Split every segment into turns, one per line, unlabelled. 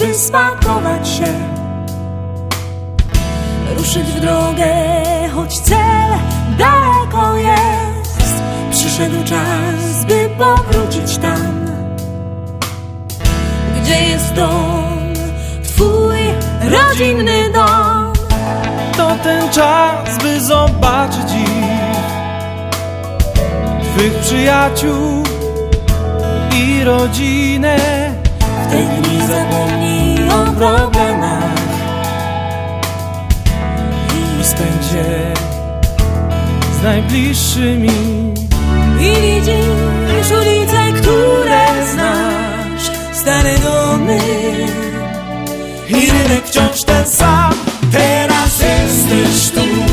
by spakować się. Ruszyć w drogę, choć cel daleko jest. Przyszedł czas, by powrócić tam Gdzie jest dom, twój rodzinny dom.
To ten czas, by zobaczyć ich Twych przyjaciół i rodzinę Je z najbliższymi?
I widzisz ulice, które znasz Stare domy
I rynek wciąż ten sam.
Teraz jesteś tu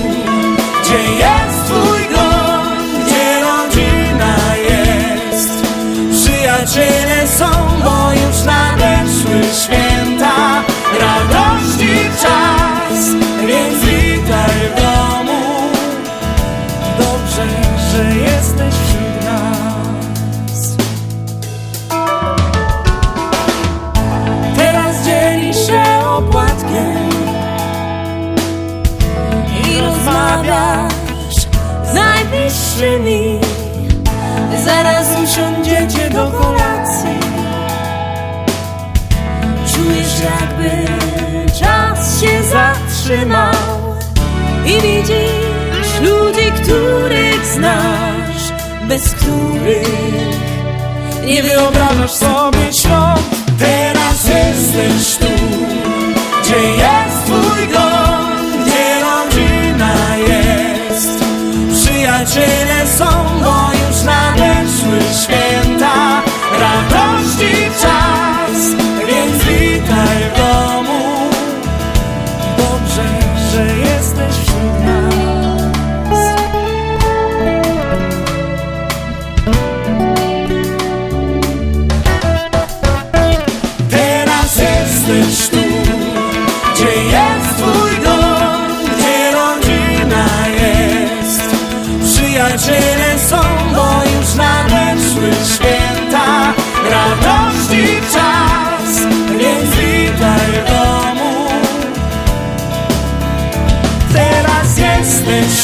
najbliższymi Zaraz usiądziecie do kolacji. Czujesz jakby czas się zatrzymał. I widzisz ludzi, których znasz Bez których nie wyobrażasz
sobie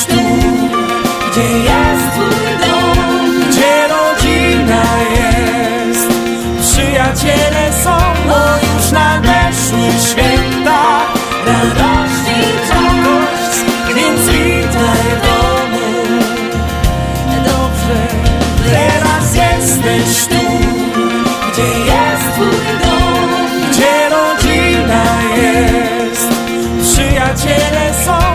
tu, gdzie jest twój dom, gdzie rodzina jest, przyjaciele są, bo już nadeszły święta, radości czegoś, więc witaj w domu. Dobrze, teraz jesteś tu, gdzie jest twój dom, gdzie rodzina jest, przyjaciele są.